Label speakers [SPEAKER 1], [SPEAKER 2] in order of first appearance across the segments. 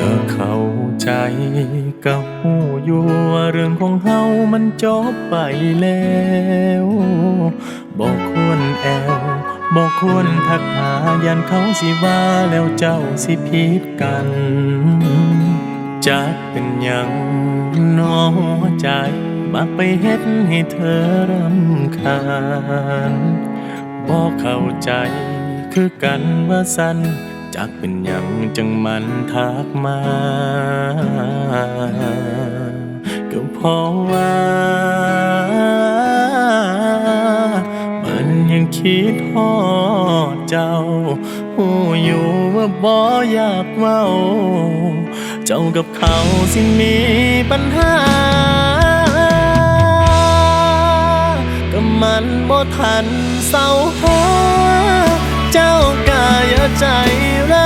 [SPEAKER 1] ก็เข้าใจ ก็หูอยู่ว่าเรื่องของเฮามันจบไปแล้วบอกควรแอวบอกควรทักหายันเขาสิว่าแล้วเจ้าสิผิดกันจักเป็นยังน้อใจมักไปเฮ็ดให้เธอรำคาญบอกเข้าใจคือกันว่าสันจักเป็นยังจังมันทักมา ก็เพราะว่า มันยังคิดฮอดเจ้าหูอยู่ว่าบ่อยากเว้าเจ้ากับเขาสิมีปัญหา ก็มันบ่ทันเศร้าหา เจ้ากายใจร้า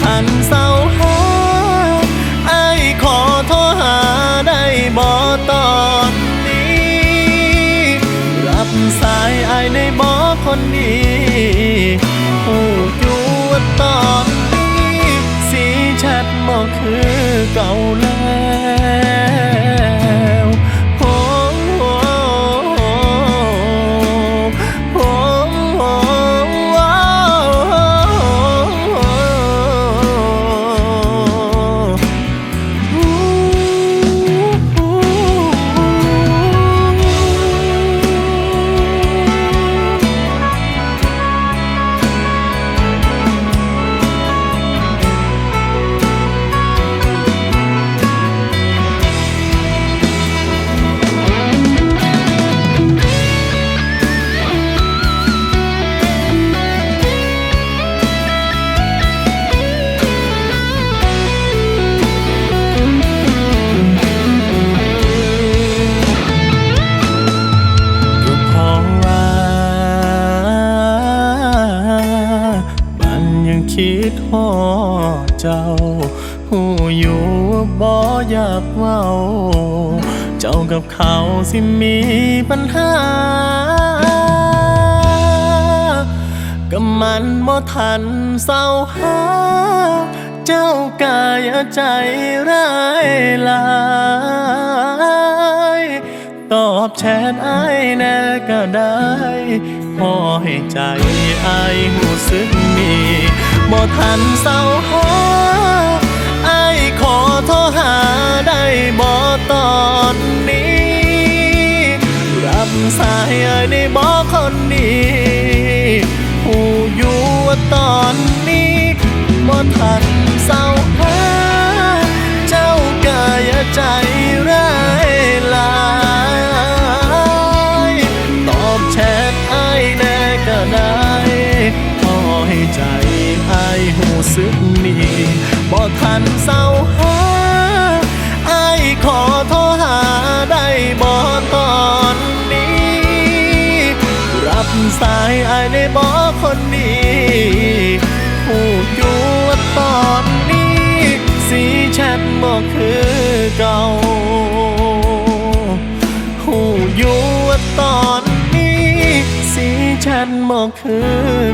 [SPEAKER 1] ทันเศร้าหาไอ้ขอโทรหาได้บ่ตอนนี้ รับสายไอ้ในบ่คนดีหูอยู่ว่าตอนนี้ สีแชทบ่คือเก่าแล้ว คิดฮอเจ้าหูอยู่บ่อยากเว้า เจ้ากับเขาสิมีปัญหาก็มันบ่ทันเศร้าหา เจ้ากายใจร้ายลายตอบแชทไอแน่ก็ได้ พอให้ใจไอหูสึกมี บ่ทันเศร้าหาไอขอโทรหาได้บ่ตอนนี้ รับสายไอ้ในบอกคนนี้หูอยู่ว่าตอนนี้บ่ทันเศร้าหาเจ้ากายใจร้ายลายตอบแชทไอ้แน่ก็ได้พอให้ใจ สึกนี่บ่ทันเศร้าหาไอ้ขอโทรหาได้บ่ตอนนี้ รับสายไอ้ในบ่คนนี้ผู้อยู่ว่าตอนนี้ สีแชทบ่คือเก่าหูอยู่ว่าตอนนี้ สีแชทบ่คือ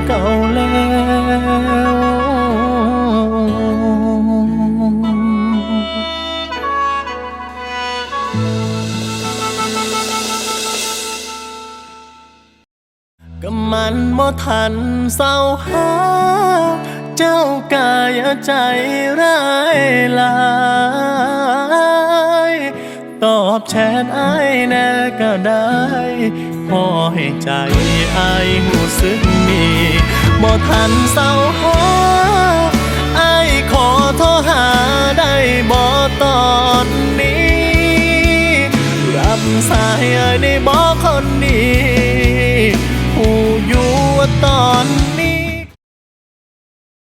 [SPEAKER 1] เก่าแล้ว มันบ่ทันเศร้าหา เจ้ากายใจร้ายลายตอบแชทไอแน่ก็ได้พอให้ใจไอหูสึกมีบ่ทันเศร้าหาไอขอโทรหาได้บ่ตอนนี้ รับสายไอ้ในบอคนนี้ อยู่ว่าตอน